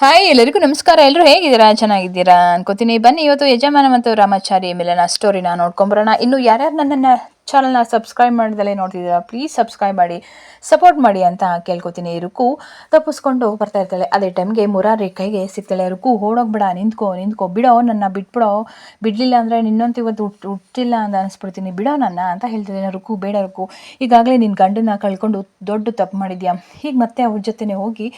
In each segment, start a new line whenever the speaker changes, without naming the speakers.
Hi ಎಲ್ಲರಿಗೂ ನಮಸ್ಕಾರ. ಎಲ್ಲರೂ ಹೇಗಿದ್ದೀರಾ? ಚೆನ್ನಾಗಿದ್ದೀರಾ? ಅನ್ಕೋತೀನಿ. ಬನ್ನಿ, ಇವತ್ತು ಯಜಮಾನ ಮತ್ತು ರಾಮಾಚಾರಿ ನಾ ಸ್ಟೋರಿನ ನೋಡ್ಕೊಂಬರೋಣ. ಇನ್ನು ಯಾರ್ಯಾರು ನನ್ನನ್ನು ಚಾನಲ್ನ ಸಬ್ಸ್ಕ್ರೈಬ್ ಮಾಡ್ದಲೇ ನೋಡ್ತಿದ್ದೀರಾ ಪ್ಲೀಸ್ ಸಬ್ಸ್ಕ್ರೈಬ್ ಮಾಡಿ ಸಪೋರ್ಟ್ ಮಾಡಿ ಅಂತ ಕೇಳ್ಕೊತೀನಿ. ರುಕು ತಪ್ಪಿಸ್ಕೊಂಡು ಬರ್ತಾ ಇರ್ತಾಳೆ. ಅದೇ ಟೈಮ್ಗೆ ಮುರಾರಿ ಕೈಗೆ ಸಿಗ್ತಾಳೆ. ರುಕು, ಓಡೋಗ್ಬಿಡ, ನಿಂತ್ಕೋ ನಿಂತ್ಕೋ, ಬಿಡೋ, ನನ್ನ ಬಿಟ್ಬಿಡೋ. ಬಿಡಲಿಲ್ಲ ಅಂದರೆ ನಿನ್ನೊಂದು ಇವತ್ತು ಹುಟ್, ಹುಟ್ಟಿಲ್ಲ ಅಂತ ಅನಿಸ್ಬಿಡ್ತೀನಿ. ಬಿಡೋ ನನ್ನ ಅಂತ ಹೇಳ್ತಿದ್ದೀನಿ ರುಕು, ಬೇಡ ರುಕು, ಈಗಾಗಲೇ ನಿನ್ನ ಗಂಡನ ಕಳ್ಕೊಂಡು ದೊಡ್ಡ ತಪ್ಪು ಮಾಡಿದ್ಯಾ? ಈಗ ಮತ್ತೆ ಅವ್ರ ಜೊತೆನೇ ಹೋಗಿ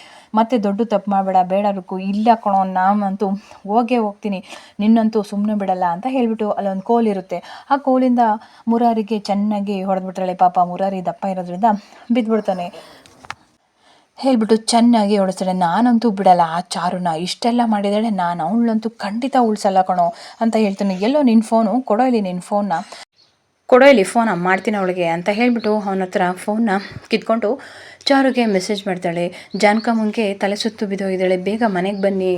ಮತ್ತೆ ದೊಡ್ಡ ತಪ್ಪು ಮಾಡಬೇಡ, ಬೇಡ ರುಕು, ಇಲ್ಲ ಕಣೋ, ನಾನಂತೂ ಹೋಗೇ ಹೋಗ್ತೀನಿ. ನಿನ್ನಂತೂ ಸುಮ್ಮನೆ ಬಿಡಲ್ಲ ಅಂತ ಹೇಳಿಬಿಟ್ಟು ಅಲ್ಲೊಂದು ಕೋಲ್ ಇರುತ್ತೆ. ಆ ಕೋಲಿಂದ ಮುರಾರಿಗೆ ಚೆನ್ನಾಗಿ ಹೊಡೆದ್ಬಿಟ್ರಳೆ ಪಾಪ, ಮುರಾರಿ ದಪ್ಪ ಇರೋದ್ರಿಂದ ಬಿದ್ದುಬಿಡ್ತಾನೆ ಹೇಳ್ಬಿಟ್ಟು ಚೆನ್ನಾಗಿ ಹೊಡೆಸ್ತಾಳೆ. ನಾನಂತೂ ಬಿಡಲ್ಲ, ಆ ಚಾರುನ ಇಷ್ಟೆಲ್ಲ ಮಾಡಿದಾಳೆ ನಾನು ಅವಳಂತೂ ಖಂಡಿತ ಉಳಿಸಲ್ಲ ಕಣೋ ಅಂತ ಹೇಳ್ತಾನೆ. ಎಲ್ಲೋ ನಿನ್ನ ಫೋನು, ಕೊಡೋ ಇಲ್ಲಿ ನಿನ್ನ ಫೋನ್ನ ಕೊಡೋ ಇಲ್ಲಿ ಫೋನ ಮಾಡ್ತೀನಿ ಅವಳಿಗೆ ಅಂತ ಹೇಳಿಬಿಟ್ಟು ಅವನ ಹತ್ರ ಫೋನ್ನ ಕಿತ್ಕೊಂಡು ಚಾರುಗೆ ಮೆಸೇಜ್ ಮಾಡ್ತಾಳೆ. ಜಾನ್ಕಮ್ಮಂಗೆ ತಲೆ ಸುತ್ತು ಬಿದ್ದೋಗಿದ್ದಾಳೆ. ಬೇಗ ಮನೆಗೆ ಬನ್ನಿ.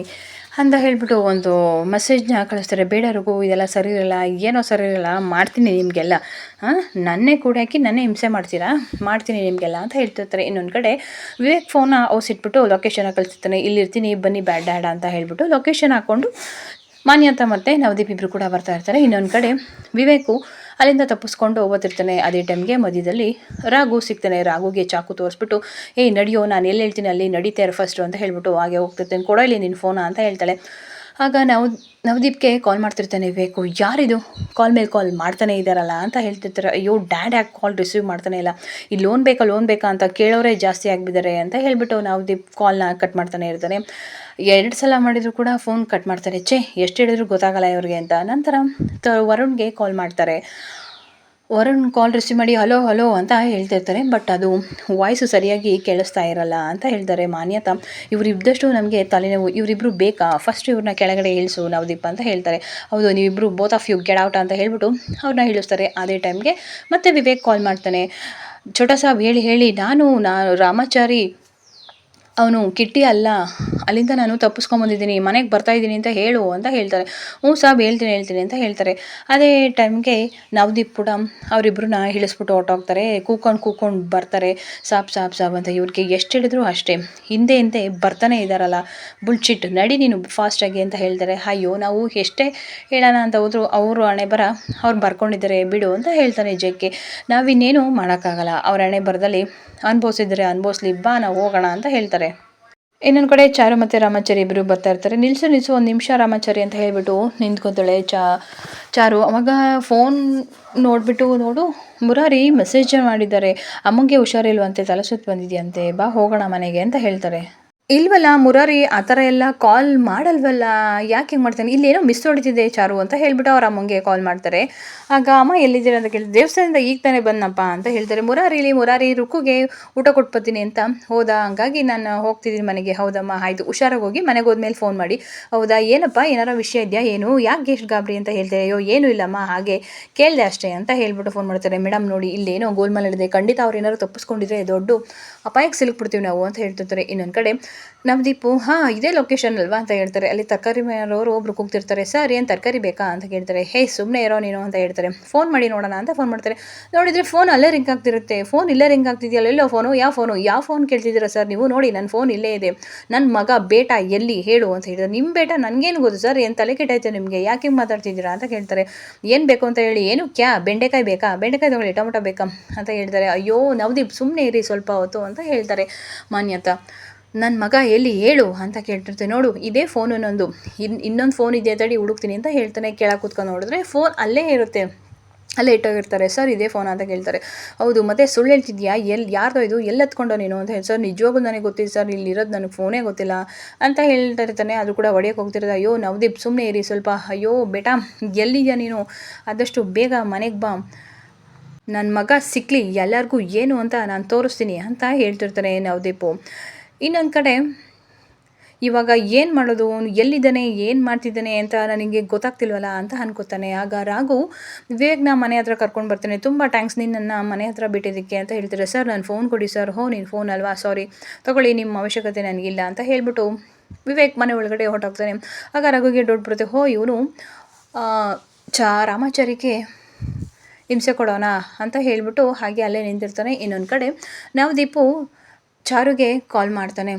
ಅಂತ ಹೇಳ್ಬಿಟ್ಟು ಒಂದು ಮೆಸೇಜ್ನ ಕಳಿಸ್ತಾರೆ. ಬೇಡ ಇದೆಲ್ಲ ಸರಿ ಇರಲ್ಲ, ಏನೋ ಸರಿ ಇರಲ್ಲ, ಮಾಡ್ತೀನಿ ನಿಮಗೆಲ್ಲ. ಹಾಂ ನನ್ನೇ ಕೂಡ ಹಾಕಿ ನನ್ನೇ ಹಿಂಸೆ ಮಾಡ್ತೀರಾ? ಮಾಡ್ತೀನಿ ನಿಮಗೆಲ್ಲ ಅಂತ ಹೇಳ್ತಿರ್ತಾರೆ. ಇನ್ನೊಂದು ಕಡೆ ವಿವೇಕ್ ಫೋನ್ ಇಟ್ಬಿಟ್ಟು ಲೊಕೇಶನ್ ಕಳಿಸ್ತಾನೆ ಇಲ್ಲಿರ್ತೀನಿ, ಬನ್ನಿ, ಬ್ಯಾಡ್ ಡ್ಯಾಡ ಅಂತ ಹೇಳ್ಬಿಟ್ಟು ಲೊಕೇಶನ್ ಹಾಕ್ಕೊಂಡು ಮಾನ್ಯತ ಮತ್ತು ನವದೀಪ್ ಇಬ್ಬರು ಕೂಡ ಬರ್ತಾ ಇರ್ತಾರೆ. ಇನ್ನೊಂದು ಕಡೆ ವಿವೇಕು ಅಲ್ಲಿಂದ ತಪ್ಪಿಸ್ಕೊಂಡು ಹೋಗ್ತಿರ್ತಾನೆ ಅದೇ ಟೈಮ್ಗೆ ಮಧ್ಯದಲ್ಲಿ ರಾಘು ಸಿಗ್ತಾನೆ. ರಾಘುಗೆ ಚಾಕು ತೋರಿಸ್ಬಿಟ್ಟು, ಏಯ್, ನಡೆಯೋ, ನಾನು ಎಲ್ಲಿ ಹೇಳ್ತೀನಿ, ಅಲ್ಲಿ ನಡೀತಾರೆ ಫಸ್ಟು ಅಂತ ಹೇಳ್ಬಿಟ್ಟು ಹಾಗೆ ಹೋಗ್ತಿರ್ತೇನೆ. ಕೊಡೋ, ಇಲ್ಲಿ ನಿನ್ನ ಫೋನ ಅಂತ ಹೇಳ್ತಾಳೆ. ಆಗ ನವ್, ನವದೀಪ್ಗೆ ಕಾಲ್ ಮಾಡ್ತಿರ್ತಾನೆ ಬೇಕು ಯಾರಿದು? ಕಾಲ್ ಮೇಲೆ ಕಾಲ್ ಮಾಡ್ತಾನೆ ಇದ್ದಾರಲ್ಲ ಅಂತ ಹೇಳ್ತಿರ್ತಾರೆ. ಅಯ್ಯೋ ಡ್ಯಾಡ್ ಯಾಕೆ ಕಾಲ್ ರಿಸೀವ್ ಮಾಡ್ತಾನೆ ಇಲ್ಲ? ಈ ಲೋನ್ ಬೇಕಾ ಲೋನ್ ಬೇಕಾ ಅಂತ ಕೇಳೋರೇ ಜಾಸ್ತಿ ಆಗಿಬಿದ್ದಾರೆ ಅಂತ ಹೇಳಿಬಿಟ್ಟು ನವದೀಪ್ ಕಾಲ್ನ ಕಟ್ ಮಾಡ್ತಾನೆ ಇರ್ತಾನೆ. ಎರಡು ಸಲ ಮಾಡಿದರೂ ಕೂಡ ಫೋನ್ ಕಟ್ ಮಾಡ್ತಾರೆ ಛೇ, ಎಷ್ಟು ಹೇಳಿದ್ರು ಗೊತ್ತಾಗಲ್ಲ ಇವ್ರಿಗೆ ಅಂತ. ನಂತರ ತ, ವರುಣ್ಗೆ ಕಾಲ್ ಮಾಡ್ತಾರೆ. ವರುಣ್ ಕಾಲ್ ರಿಸೀವ್ ಮಾಡಿ ಹಲೋ ಹಲೋ ಅಂತ ಹೇಳ್ತಿರ್ತಾರೆ. ಬಟ್ ಅದು ವಾಯ್ಸು ಸರಿಯಾಗಿ ಕೇಳಿಸ್ತಾ ಇರಲ್ಲ ಅಂತ ಹೇಳ್ತಾರೆ ಮಾನ್ಯತಾ. ಇವ್ರಿದ್ದಷ್ಟು ನಮಗೆ ತಲೆನೋವು ಇವರಿಬ್ಬರು ಬೇಕಾ? ಫಸ್ಟ್ ಇವ್ರನ್ನ ಕೆಳಗಡೆ ಇಳಿಸು ನವದೀಪ್ ಅಂತ ಹೇಳ್ತಾರೆ. ಹೌದು ನೀವಿಬ್ಬರು both of you get out ಅಂತ ಹೇಳ್ಬಿಟ್ಟು ಅವ್ರನ್ನ ಇಳಿಸ್ತಾರೆ ಅದೇ ಟೈಮ್ಗೆ ಮತ್ತೆ ವಿವೇಕ್ ಕಾಲ್ ಮಾಡ್ತಾನೆ. ಛೋಟಾ ಸಾಬ್ ಹೇಳಿ ಹೇಳಿ, ನಾನು ನಾನು ರಾಮಾಚಾರಿ ಅವನು ಕಿಟ್ಟಿ ಅಲ್ಲ, ಅಲ್ಲಿಂದ ನಾನು ತಪ್ಪಿಸ್ಕೊಂಬಂದಿದ್ದೀನಿ ಮನೆಗೆ ಬರ್ತಾ ಇದ್ದೀನಿ ಅಂತ ಹೇಳು ಅಂತ ಹೇಳ್ತಾರೆ. ಹ್ಞೂ ಸಾಬ್, ಹೇಳ್ತೀನಿ ಹೇಳ್ತೀನಿ ಅಂತ ಹೇಳ್ತಾರೆ. ಅದೇ ಟೈಮ್ಗೆ ನವದೀಪ್ ಕೂಡ ಅವರಿಬ್ಬರನ್ನ ಇಳಿಸ್ಬಿಟ್ಟು ಹೊರ್ಟೋಗ್ತಾರೆ. ಕೂಕೊಂಡು ಕೂಕೊಂಡು ಬರ್ತಾರೆ. ಸಾಬ್ ಸಾಬ್ ಸಾಬ್ ಅಂತ ಇವ್ರಿಗೆ ಎಷ್ಟು ಹೇಳಿದ್ರು ಅಷ್ಟೇ. ಹಿಂದೆ ಹಿಂದೆ ಬರ್ತಾನೆ ಇದ್ದಾರಲ್ಲ ಬುಲ್ಚಿಟ್ ನಡಿ ನೀನು ಫಾಸ್ಟಾಗಿ ಅಂತ ಹೇಳ್ತಾರೆ. ಅಯ್ಯೋ, ನಾವು ಎಷ್ಟೇ ಹೇಳೋಣ ಅಂತ ಹೋದ್ರು ಅವರು ಹಣೆ ಬರ ಅವ್ರು ಬರ್ಕೊಂಡಿದ್ದಾರೆ, ಬಿಡು ಅಂತ ಹೇಳ್ತಾನೆ ಜಕ್ಕೆ ನಾವಿನ್ನೇನು ಮಾಡೋಕ್ಕಾಗಲ್ಲ. ಅವ್ರ ಹಣೆ ಬರದಲ್ಲಿ ಅನುಭವಿಸಿದ್ರೆ ಅನುಭವಿಸ್ಲಿ, ಬಾ, ನಾವು ಹೋಗೋಣ ಅಂತ ಹೇಳ್ತಾರೆ. ಇನ್ನೊಂದು ಕಡೆ ಚಾರು ಮತ್ತು ರಾಮಾಚಾರಿ ಇಬ್ಬರು ಬರ್ತಾ ಇರ್ತಾರೆ. ನಿಲ್ಸು ನಿಲ್ಸು, ಒಂದು ನಿಮಿಷ ರಾಮಾಚಾರಿ ಅಂತ ಹೇಳಿಬಿಟ್ಟು ನಿಂತ್ಕೊತಾಳೆ ಚಾ, ಚಾರು. ಅವಾಗ ಫೋನ್ ನೋಡಿಬಿಟ್ಟು ನೋಡು, ಮುರಾರಿ ಮೆಸೇಜ್ ಮಾಡಿದ್ದಾರೆ. ಅಮ್ಮಂಗೆ ಹುಷಾರಿಲ್ವಂತೆ, ತಲೆ ಸುತ್ತು ಬಂದಿದೆಯಂತೆ, ಬಾ ಹೋಗೋಣ ಮನೆಗೆ ಅಂತ ಹೇಳ್ತಾರೆ. ಇಲ್ವಲ್ಲ ಮುರಾರಿ, ಆ ಥರ ಎಲ್ಲ ಕಾಲ್ ಮಾಡಲ್ವಲ್ಲ? ಯಾಕೆ ಹಿಂಗೆ ಮಾಡ್ತಾನೆ? ಇಲ್ಲೇನೋ ಮಿಸ್ ಹೊಡಿತಿದೆ ಚಾರು ಅಂತ ಹೇಳ್ಬಿಟ್ಟು ಅವ್ರ ಅಮ್ಮಂಗೆ ಕಾಲ್ ಮಾಡ್ತಾರೆ. ಆಗ ಅಮ್ಮ ಎಲ್ಲಿದ್ದೀರ ಅಂತ ಕೇಳಿ ದೇವಸ್ಥಾನದಿಂದ ಈಗ ತಾನೇ ಬಂದಪ್ಪ ಅಂತ ಹೇಳ್ತಾರೆ. ಮುರಾರಿ ಇಲ್ಲಿ, ಮುರಾರಿ ರುಕ್ಕುಗೆ ಊಟ ಕೊಟ್ಬತ್ತೀನಿ ಅಂತ ಹೋದಾ. ಹಂಗಾಗಿ ನಾನು ಹೋಗ್ತಿದ್ದೀನಿ ಮನೆಗೆ. ಹೌದಮ್ಮ, ಆಯಿತು. ಹುಷಾರಾಗಿ ಹೋಗಿ ಮನೆಗೆ ಹೋದ್ಮೇಲೆ ಫೋನ್ ಮಾಡಿ. ಹೌದಾ, ಏನಪ್ಪ, ಏನಾರ ವಿಷಯ ಇದೆಯಾ, ಏನು? ಯಾಕೆ ಎಷ್ಟು ಗಾಬರಿ ಅಂತ ಹೇಳ್ತಾರೆ. ಅಯ್ಯೋ, ಏನೂ ಇಲ್ಲಮ್ಮ, ಹಾಗೆ ಕೇಳಿದೆ ಅಷ್ಟೇ ಅಂತ ಹೇಳ್ಬಿಟ್ಟು ಫೋನ್ ಮಾಡ್ತಾರೆ. ಮೇಡಮ್ ನೋಡಿ, ಇಲ್ಲೇನೋ ಗೋಲ್ಮಾಲ್ ಹಿಡಿದೆ ಖಂಡಿತ ಅವ್ರು ಏನಾರು ತಪ್ಪಿಸ್ಕೊಂಡಿದ್ರೆ ದೊಡ್ಡ ಅಪಾಯಕ್ಕೆ ಸಿಲುಕ್ಬಿಡ್ತೀವಿ ನಾವು ಅಂತ ಹೇಳ್ತಿರ್ತಾರೆ. ಇನ್ನೊಂದು ಕಡೆ ನವದೀಪು ಹಾಂ, ಇದೇ ಲೊಕೇಶನ್ ಅಲ್ವಾ ಅಂತ ಹೇಳ್ತಾರೆ. ಅಲ್ಲಿ ತರಕಾರಿ ಮಾರೋರು ಒಬ್ರು ಕೂಗ್ತಿರ್ತಾರೆ, ಸರ್ ಏನು ತರಕಾರಿ ಬೇಕಾ? ಅಂತ ಕೇಳ್ತಾರೆ. ಹೇ ಸುಮ್ಮನೆ ಇರೋ ನೀನು, ಅಂತ ಹೇಳ್ತಾರೆ. ಫೋನ್ ಮಾಡಿ ನೋಡೋಣ, ಅಂತ ಫೋನ್ ಮಾಡ್ತಾರೆ. ನೋಡಿದರೆ ಫೋನ್ ಅಲ್ಲೇ ರಿಂಗ್ ಆಗ್ತಿರುತ್ತೆ. ಫೋನ್ ಇಲ್ಲೇ ರಿಂಗ್ ಆಗ್ತಿದೆಯಲ್ಲ, ಎಲ್ಲೋ ಫೋನು ಯಾವ ಫೋನು ಯಾವ ಫೋನ್ ಕೇಳ್ತಿದ್ದೀರಾ ಸರ್ ನೀವು? ನೋಡಿ ನನ್ನ ಫೋನ್ ಇಲ್ಲೇ ಇದೆ. ನನ್ನ ಮಗ ಬೇಟ ಎಲ್ಲಿ? ಹೇಳು ಅಂತ ಹೇಳಿದ್ರೆ ನಿಮ್ಮ ಬೇಟ? ನನಗೇನು ಗೊತ್ತು ಸರ್? ಏನು ತಲೆ ಕೆಟ್ಟೈತೆ ನಿಮಗೆ? ಯಾಕೆ ಮಾತಾಡ್ತಿದ್ದೀರಾ? ಅಂತ ಕೇಳ್ತಾರೆ. ಏನು ಬೇಕು? ಅಂತ ಹೇಳಿ, ಏನು? ಕ್ಯಾ? ಬೆಂಡೆಕಾಯಿ ಬೇಕಾ? ಬೆಂಡೆಕಾಯಿ ತೊಗೊಳ್ಳಿ, ಟೊಮೊಟೊ ಬೇಕಾ? ಅಂತ ಹೇಳ್ತಾರೆ. ಅಯ್ಯೋ, ನವದೀಪ್ ಸುಮ್ಮನೆ ಇರಿ ಸ್ವಲ್ಪ ಹೊತ್ತು, ಅಂತ ಹೇಳ್ತಾರೆ ಮಾನ್ಯತಾ. ನನ್ನ ಮಗ ಎಲ್ಲಿ ಹೇಳು ಅಂತ ಕೇಳ್ತಿರ್ತೆ. ನೋಡು, ಇದೇ ಫೋನು ನಂದು ಇನ್ನು ಇನ್ನೊಂದು ಫೋನ್ ಇದೆ ತಡಿ, ಹುಡುಕ್ತೀನಿ ಅಂತ ಹೇಳ್ತಾನೆ. ಕೇಳಕ್ಕೆ ಕೂತ್ಕೊಂಡು ನೋಡಿದ್ರೆ ಫೋನ್ ಅಲ್ಲೇ ಇರುತ್ತೆ. ಅಲ್ಲೇ ಇಟ್ಟೋಗಿರ್ತಾರೆ. ಸರ್, ಇದೇ ಫೋನ್ ಅಂತ ಕೇಳ್ತಾರೆ. ಹೌದು, ಮತ್ತೆ ಸುಳ್ಳು ಹೇಳ್ತಿದ್ಯಾ? ಎಲ್ಲಿ ಯಾರ್ದೋ ಇದು? ಎಲ್ಲಿ ಎತ್ಕೊಂಡೋ ನೀನು? ಅಂತ ಹೇಳಿ, ಸರ್ ನಿಜವಾಗೂ ನನಗೆ ಗೊತ್ತಿಲ್ಲ ಸರ್. ಇಲ್ಲಿರೋದು ನನಗೆ ಫೋನೇ ಗೊತ್ತಿಲ್ಲ ಅಂತ ಹೇಳ್ತಾ ಇರ್ತಾನೆ. ಅದು ಕೂಡ ಒಡೆಯಕ್ಕೆ ಹೋಗ್ತಿರೋದು, ಅಯ್ಯೋ, ನವದೀಪ್ ಸುಮ್ಮನೆ ಇರಿ ಸ್ವಲ್ಪ. ಅಯ್ಯೋ, ಬೇಟಾ. ಎಲ್ಲಿದೆಯಾ ನೀನು? ಆದಷ್ಟು ಬೇಗ ಮನೆಗೆ ಬಾ. ನನ್ನ ಮಗ ಸಿಕ್ಕಲಿ ಎಲ್ಲರಿಗೂ ಏನು ಅಂತ ನಾನು ತೋರಿಸ್ತೀನಿ ಅಂತ ಹೇಳ್ತಿರ್ತಾನೆ ನವದೀಪು. ಇನ್ನೊಂದು ಕಡೆ, ಇವಾಗ ಏನು ಮಾಡೋದು, ಅವನು ಎಲ್ಲಿದ್ದಾನೆ, ಏನು ಮಾಡ್ತಿದ್ದಾನೆ ಅಂತ ನನಗೆ ಗೊತ್ತಾಗ್ತಿಲ್ವಲ್ಲ ಅಂತ ಅನ್ಕೋತಾನೆ. ಆಗ ರಾಘು, ವಿವೇಕ್ನ ಮನೆ ಹತ್ರ ಕರ್ಕೊಂಡು ಬರ್ತಾನೆ. ತುಂಬ ಟ್ಯಾಂಕ್ಸ್ ನಿನ್ನನ್ನು ಮನೆ ಹತ್ರ ಬಿಟ್ಟಿದ್ದಕ್ಕೆ ಅಂತ ಹೇಳ್ತಾರೆ ಸರ್, ನಾನು ಫೋನ್ ಕೊಡಿ, ಸರ್. ಹೋ, ನೀನು ಫೋನ್ ಅಲ್ವಾ? ಸಾರಿ ತಗೊಳ್ಳಿ, ನಿಮ್ಮ ಅವಶ್ಯಕತೆ ನನಗಿಲ್ಲ ಅಂತ ಹೇಳ್ಬಿಟ್ಟು ವಿವೇಕ್ ಮನೆ ಒಳಗಡೆ ಹೊರಟೋಗ್ತಾನೆ. ಆಗ ರಘುಗೆ ದೊಡ್ಡ ಬರುತ್ತೆ. ಹೋ, ಇವನು ಚಾ, ರಾಮಾಚಾರಿಗೆ ಹಿಂಸೆ ಕೊಡೋಣ ಅಂತ ಹೇಳಿಬಿಟ್ಟು ಹಾಗೆ ಅಲ್ಲೇ ನಿಂತಿರ್ತಾನೆ. ಇನ್ನೊಂದು ಕಡೆ ನಾವು ದೀಪು ಚಾರುಗೆ ಕಾಲ್ ಮಾಡ್ತಾನೆ.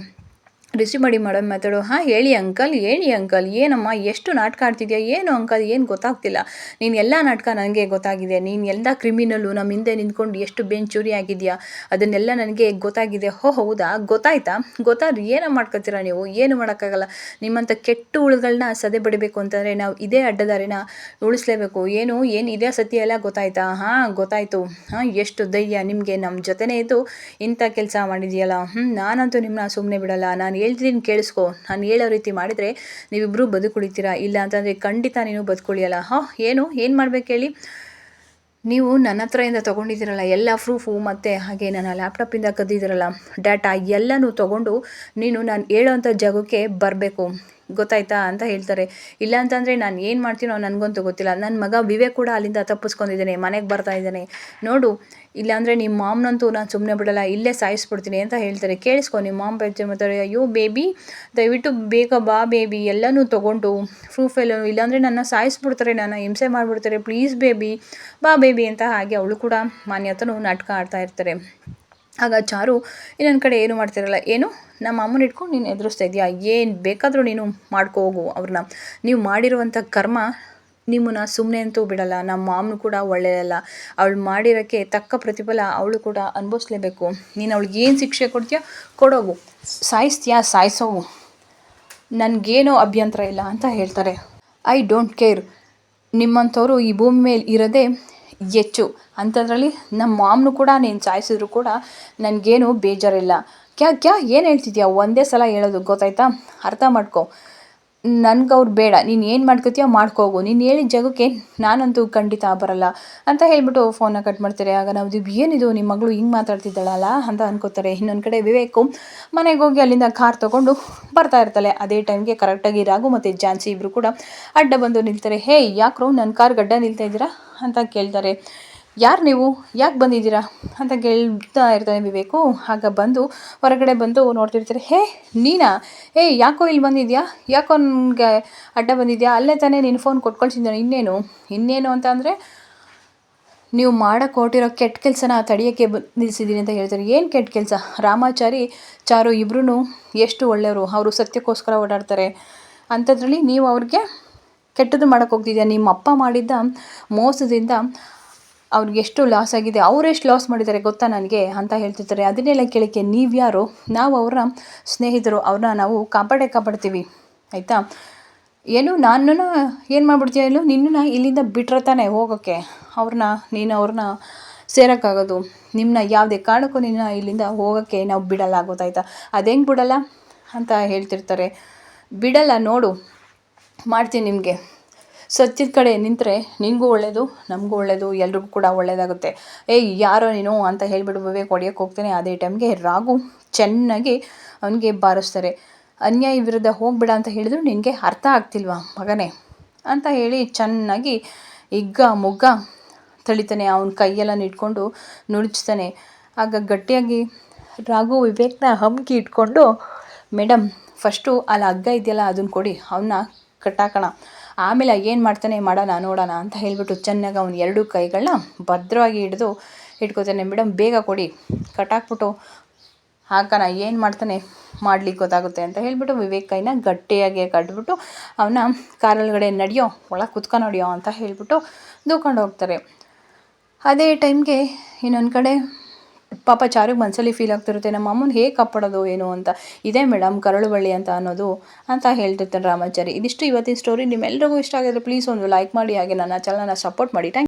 ರಿಸೀವ್ ಮಾಡಿ ಮಾಡೋ ಮಾತಾಡು ಹಾಂ, ಹೇಳಿ ಅಂಕಲ್ ಹೇಳಿ ಅಂಕಲ್, ಏನಮ್ಮ, ಎಷ್ಟು ನಾಟಕ ಆಡ್ತಿದ್ಯಾ, ಏನು ಅಂಕಲ್, ಏನು ಗೊತ್ತಾಗ್ತಿಲ್ಲ. ನೀನು ಎಲ್ಲ ನಾಟಕ ನನಗೆ ಗೊತ್ತಾಗಿದೆ. ನೀನು ಎಲ್ಲ ಕ್ರಿಮಿನಲ್ಲು ನಮ್ಮ ಹಿಂದೆ ನಿಂತ್ಕೊಂಡು ಎಷ್ಟು ಬೆಂಚೂರಿ ಆಗಿದೆಯಾ, ಅದನ್ನೆಲ್ಲ ನನಗೆ ಗೊತ್ತಾಗಿದೆ. ಹೋ, ಹೌದಾ? ಗೊತ್ತಾಯ್ತಾ? ಗೊತ್ತಾದ್ರೆ ಏನೋ ಮಾಡ್ಕೊತೀರಾ ನೀವು? ಏನು ಮಾಡೋಕ್ಕಾಗಲ್ಲ. ನಿಮ್ಮಂಥ ಕೆಟ್ಟ ಹುಳುಗಳನ್ನ ಸದೆ ಬಡಿಬೇಕು ಅಂತಂದರೆ ನಾವು ಇದೇ ಅಡ್ಡದಾರಿನ ಉಳಿಸ್ಲೇಬೇಕು. ಏನು ಏನು ಇದೇ ಸತ್ಯ ಎಲ್ಲ ಗೊತ್ತಾಯ್ತಾ? ಹಾಂ, ಗೊತ್ತಾಯ್ತು. ಹಾಂ, ಎಷ್ಟು ಧೈರ್ಯ ನಿಮಗೆ ನಮ್ಮ ಜೊತೆನೇ ಇದ್ದು ಇಂಥ ಕೆಲಸ ಮಾಡಿದೆಯಲ್ಲ. ಹ್ಞೂ ನಾನಂತೂ ನಿಮ್ಮನ್ನ ಸುಮ್ಮನೆ ಬಿಡಲ್ಲ. ನಾನು ಹೇಳ್ತೀನಿ ಕೇಳಿಸ್ಕೊ. ನಾನು ಹೇಳೋ ರೀತಿ ಮಾಡಿದರೆ ನೀವಿಬ್ಬರೂ ಬದುಕುಳಿತೀರಾ? ಇಲ್ಲ ಅಂತಂದರೆ ಖಂಡಿತ ನೀನು ಬದುಕುಳಿಯಲ್ಲ. ಹಾಂ, ಏನು? ಏನು ಮಾಡ್ಬೇಕು ಹೇಳಿ? ನೀವು ನನ್ನ ಹತ್ರದಿಂದ ತೊಗೊಂಡಿದ್ದೀರಲ್ಲ, ಎಲ್ಲ ಪ್ರೂಫು ಮತ್ತು ಹಾಗೆ ನನ್ನ ಲ್ಯಾಪ್ಟಾಪಿಂದ ಕದ್ದಿದ್ದೀರಲ್ಲ ಡಾಟಾ ಎಲ್ಲನೂ ತೊಗೊಂಡು ನೀನು ನಾನು ಹೇಳೋವಂಥ ಜಾಗಕ್ಕೆ ಬರಬೇಕು. ಗೊತ್ತಾಯ್ತಾ ಅಂತ ಹೇಳ್ತಾರೆ. ಇಲ್ಲ ಅಂತಂದರೆ ನಾನು ಏನು ಮಾಡ್ತೀನೋ ನನಗಂತೂ ಗೊತ್ತಿಲ್ಲ. ನನ್ನ ಮಗ ವಿವೇಕ್ ಕೂಡ ಅಲ್ಲಿಂದ ತಪ್ಪಿಸ್ಕೊಂಡಿದ್ದಾನೆ, ಮನೆಗೆ ಬರ್ತಾ ಇದ್ದಾನೆ. ನೋಡು ಇಲ್ಲಾಂದರೆ ನಿಮ್ಮ ಮಾಮ್ನಂತೂ ನಾನು ಸುಮ್ಮನೆ ಬಿಡಲ್ಲ, ಇಲ್ಲೇ ಸಾಯಿಸ್ಬಿಡ್ತೀನಿ ಅಂತ ಹೇಳ್ತಾರೆ. ಕೇಳಿಸ್ಕೊ ನಿಮ್ಮ ಮಾಮ್ ಬಗ್ಗೆ ಮಾತಾಡಿ. ಅಯ್ಯೋ, ಬೇಬಿ, ದಯವಿಟ್ಟು ಬೇಗ ಬಾ ಬೇಬಿ, ಎಲ್ಲನೂ ತೊಗೊಂಡು, ಪ್ರೂಫ್ ಎಲ್ಲ ಇಲ್ಲಾಂದರೆ ನನ್ನ ಸಾಯಿಸ್ಬಿಡ್ತಾರೆ, ನನ್ನ ಹಿಂಸೆ ಮಾಡಿಬಿಡ್ತಾರೆ, ಪ್ಲೀಸ್ ಬೇಬಿ, ಬಾ ಬೇಬಿ ಅಂತ ಹಾಗೆ ಅವಳು ಕೂಡ ಮಾನ್ಯತನೂ ನಾಟಕ ಆಡ್ತಾ ಇರ್ತಾರೆ. ಆಗ ಚಾರು, ಇನ್ನೊಂದು ಕಡೆ ಏನು ಮಾಡ್ತಿರಲ್ಲ, ಏನು? ನಮ್ಮ ಅಮ್ಮನ ಇಟ್ಕೊಂಡು ನೀನು ಎದುರಿಸ್ತಾ ಇದೆಯಾ? ಏನು ಬೇಕಾದರೂ ನೀನು ಮಾಡ್ಕೋ ಹೋಗು ಅವ್ರನ್ನ ನೀವು ಮಾಡಿರುವಂಥ ಕರ್ಮ ನಿಮ್ಮನ್ನ ಸುಮ್ಮನೆ ಅಂತೂ ಬಿಡಲ್ಲ, ನಮ್ಮ ಮಾಮನು ಕೂಡ ಒಳ್ಳೆಯಲ್ಲ ಅವಳು ಮಾಡಿರೋಕ್ಕೆ ತಕ್ಕ ಪ್ರತಿಫಲ ಅವಳು ಕೂಡ ಅನುಭವಿಸ್ಲೇಬೇಕು. ನೀನು ಅವಳಿಗೆ ಏನು ಶಿಕ್ಷೆ ಕೊಡ್ತೀಯಾ? ಕೊಡೋವು ಸಾಯಿಸ್ತೀಯಾ? ಸಾಯಿಸೋವು ನನಗೇನೋ ಅಭ್ಯಂತರ ಇಲ್ಲ ಅಂತ ಹೇಳ್ತಾರೆ. ಐ ಡೋಂಟ್ ಕೇರ್ ನಿಮ್ಮಂಥವ್ರು ಈ ಭೂಮಿ ಮೇಲೆ ಇರೋದೇ ಹೆಚ್ಚು. ಅಂಥದ್ರಲ್ಲಿ ನಮ್ಮ ಮಾಮ್ನು ಕೂಡ, ನೀನು ಸಾಯಿಸಿದ್ರು ಕೂಡ ನನಗೇನು ಬೇಜಾರಿಲ್ಲ. ಕ್ಯಾ ಕ್ಯಾ, ಏನು ಹೇಳ್ತಿದ್ಯಾ? ಒಂದೇ ಸಲ ಹೇಳೋದು ಗೊತ್ತಾಯ್ತಾ? ಅರ್ಥ ಮಾಡ್ಕೊ. ನನ್ಗೆ ಅವ್ರು ಬೇಡ, ನೀನು ಏನು ಮಾಡ್ಕೋತೀಯೋ ಮಾಡ್ಕೋಗು, ನೀನು ಹೇಳಿದ ಜಾಗಕ್ಕೆ ನಾನಂತೂ ಖಂಡಿತ ಬರಲ್ಲ ಅಂತ ಹೇಳ್ಬಿಟ್ಟು ಫೋನ್ನ ಕಟ್ ಮಾಡ್ತಾರೆ. ಆಗ ನಾವು ಏನಿದು ನಿಮ್ಮ ಮಗಳು ಹಿಂಗೆ ಮಾತಾಡ್ತಿದ್ದಾಳಲ್ಲ ಅಂತ ಅನ್ಕೋತಾರೆ. ಇನ್ನೊಂದು ಕಡೆ ವಿವೇಕು ಮನೆಗೆ ಹೋಗಿ ಅಲ್ಲಿಂದ ಕಾರ್ ತೊಗೊಂಡು ಬರ್ತಾ ಇರ್ತಾಳೆ. ಅದೇ ಟೈಮ್ಗೆ ಕರೆಕ್ಟಾಗಿ ರಾಘು ಮತ್ತು ಜಾನ್ಸಿ ಇಬ್ಬರು ಕೂಡ ಅಡ್ಡ ಬಂದು ನಿಲ್ತಾರೆ. ಹೇ ಯಾಕ್ರೋ ನನ್ನ ಕಾರ್ ಗಡ್ಡ ನಿಲ್ತಾ ಇದ್ದೀರಾ? ಅಂತ ಕೇಳ್ತಾರೆ. ಯಾರು ನೀವು? ಯಾಕೆ ಬಂದಿದ್ದೀರಾ? ಅಂತ ಗೆಳ್ತಾ ಇರ್ತಾನೆ ವಿವೇಕು. ಆಗ ಬಂದು ಹೊರಗಡೆ ಬಂದು ನೋಡ್ತಿರ್ತಾರೆ, ಹೇ, ನೀನಾ? ಹೇ ಯಾಕೋ ಇಲ್ಲಿ ಬಂದಿದ್ಯಾ? ಯಾಕೋ ನನಗೆ ಅಡ್ಡ ಬಂದಿದ್ಯಾ? ಅಲ್ಲೇ ತಾನೇ ನೀನು ಫೋನ್ ಕೊಟ್ಕೊಳ್ತಿದ್ದಾನೆ ಇನ್ನೇನು? ಇನ್ನೇನು ಅಂತ ಅಂದರೆ, ನೀವು ಮಾಡೋಕ್ಕೆ ಹೊರಟಿರೋ ಕೆಟ್ಟ ಕೆಲಸನ ತಡೆಯೋಕ್ಕೆ ಬ ನಿಲ್ಲಿಸಿದ್ದೀನಿ ಅಂತ ಹೇಳ್ತಾರೆ. ಏನು ಕೆಟ್ಟ ಕೆಲಸ? ರಾಮಾಚಾರಿ, ಚಾರು ಇಬ್ಬರೂ ಎಷ್ಟು ಒಳ್ಳೆಯವರು? ಅವರು ಸತ್ಯಕ್ಕೋಸ್ಕರ ಓಡಾಡ್ತಾರೆ. ಅಂಥದ್ರಲ್ಲಿ ನೀವು ಅವ್ರಿಗೆ ಕೆಟ್ಟದ್ದು ಮಾಡೋಕ್ಕೆ ಹೋಗ್ತಿದ್ಯಾ? ನಿಮ್ಮ ಅಪ್ಪ ಮಾಡಿದ್ದ ಮೋಸದಿಂದ ಅವ್ರಿಗೆ ಎಷ್ಟು ಲಾಸ್ ಆಗಿದೆ ಅವರೆಷ್ಟು ಲಾಸ್ ಮಾಡಿದ್ದಾರೆ ಗೊತ್ತಾ ನನಗೆ ಅಂತ ಹೇಳ್ತಿರ್ತಾರೆ. ಅದನ್ನೆಲ್ಲ ಕೇಳೋಕ್ಕೆ ನೀವು ಯಾರು? ನಾವು ಅವರ ಸ್ನೇಹಿತರು ಅವ್ರನ್ನ ನಾವು ಕಾಪಾಡೇ ಕಾಪಾಡ್ತೀವಿ. ಆಯಿತಾ? ಏನು, ನಾನು ಏನು ಮಾಡ್ಬಿಡ್ತೀಯ ಇಲ್ಲೋ ನಿನ್ನನ್ನು ಇಲ್ಲಿಂದ ಬಿಟ್ಟರೆ ತಾನೆ ಹೋಗೋಕ್ಕೆ ಅವ್ರನ್ನ ನೀನು ಅವ್ರನ್ನ ಸೇರೋಕ್ಕಾಗೋದು. ನಿಮ್ಮನ್ನ ಯಾವುದೇ ಕಾರಣಕ್ಕೂ ನಿನ್ನ ಇಲ್ಲಿಂದ ಹೋಗೋಕ್ಕೆ ನಾವು ಬಿಡಲ್ಲ ಗೊತ್ತಾಯ್ತಾ? ಅದೇಂಗೆ ಬಿಡಲ್ಲ ಅಂತ ಹೇಳ್ತಿರ್ತಾರೆ. ಬಿಡಲ್ಲ ನೋಡು, ಮಾಡ್ತೀನಿ ನಿಮಗೆ. ಸತ್ಯದ ಕಡೆ ನಿಂತರೆ ನಿನಗೂ ಒಳ್ಳೆಯದು ನಮಗೂ ಒಳ್ಳೆಯದು ಎಲ್ರಿಗೂ ಕೂಡ ಒಳ್ಳೆಯದಾಗುತ್ತೆ ಏಯ್, ಯಾರೋ ನೀನು ಅಂತ ಹೇಳಿಬಿಟ್ಟು ವಿವೇಕ್ ಹೊಡಿಯೋಕ್ಕೆ ಹೋಗ್ತಾನೆ. ಅದೇ ಟೈಮ್ಗೆ ರಾಗು ಚೆನ್ನಾಗಿ ಅವನಿಗೆ ಬಾರಿಸ್ತಾರೆ. ಅನ್ಯಾಯ ವಿರುದ್ಧ ಹೋಗ್ಬೇಡ ಅಂತ ಹೇಳಿದ್ರು ನಿನಗೆ ಅರ್ಥ ಆಗ್ತಿಲ್ವಾ ಮಗನೇ? ಅಂತ ಹೇಳಿ ಚೆನ್ನಾಗಿ ಇಗ್ಗ ಮುಗ್ಗ ತಳಿತಾನೆ ಅವನ ಕೈಯೆಲ್ಲ ಇಟ್ಕೊಂಡು ನುಡಿಸ್ತಾನೆ ಆಗ ಗಟ್ಟಿಯಾಗಿ ರಾಘು ವಿವೇಕ್ನ ಹಮ್ಕಿ ಇಟ್ಕೊಂಡು, ಮೇಡಮ್, ಫಸ್ಟು ಅಲ್ಲಿ, ಹಗ್ಗ ಇದೆಯಲ್ಲ, ಅದನ್ನು ಕೊಡಿ ಅವನ್ನ ಕಟ್ಟಾಕೋಣ. ಆಮೇಲೆ ಏನು ಮಾಡ್ತಾನೆ, ಮಾಡೋಣ, ನೋಡೋಣ ಅಂತ ಹೇಳಿಬಿಟ್ಟು ಚೆನ್ನಾಗಿ ಅವ್ನು ಎರಡೂ ಕೈಗಳನ್ನ ಭದ್ರವಾಗಿ ಹಿಡಿದು ಇಟ್ಕೋತಾನೆ. ಮೇಡಮ್ ಬೇಗ ಕೊಡಿ. ಕಟ್ಟಾಕ್ಬಿಟ್ಟು ಹಾಕೋಣ ಏನು ಮಾಡ್ತಾನೆ, ಮಾಡ್ಲಿಕ್ಕೆ ಗೊತ್ತಾಗುತ್ತೆ ಅಂತ ಹೇಳಿಬಿಟ್ಟು ವಿವೇಕ್ ಕೈನ ಗಟ್ಟಿಯಾಗಿ ಕಟ್ಬಿಟ್ಟು ಅವನ ಕಾರೊಳಗಡೆ ನಡೆಯೋ, ಒಳಗೆ ಕುತ್ಕೊ ನಡೆಯೋ ಅಂತ ಹೇಳಿಬಿಟ್ಟು ದೂಕೊಂಡು ಹೋಗ್ತಾರೆ. ಅದೇ ಟೈಮ್ಗೆ ಇನ್ನೊಂದು ಕಡೆ ಪಾಪ ಚಾರಿಗೆ ಮನಸ್ಸಲ್ಲಿ ಫೀಲ್ ಆಗ್ತಿರುತ್ತೆ, ನಮ್ಮ ಅಮ್ಮನ ಹೇಗೆ ಕಾಪಾಡೋದು ಏನು ಅಂತ? ಇದೇ ಮೇಡಮ್ ಕರಳು ಬಳ್ಳಿ ಅಂತ ಅನ್ನೋದು, ಅಂತ ಹೇಳ್ತಿರ್ತಾನೆ ರಾಮಾಚಾರಿ. ಇದಿಷ್ಟು ಇವತ್ತಿನ ಸ್ಟೋರಿ ನಿಮ್ಮೆಲ್ಲರಿಗೂ ಇಷ್ಟ ಆಗಿದ್ರೆ ಪ್ಲೀಸ್ ಒಂದು ಲೈಕ್ ಮಾಡಿ, ಹಾಗೆ ನನ್ನ ಚಾನಲ್ನ ಸಪೋರ್ಟ್ ಮಾಡಿ. ಥ್ಯಾಂಕ್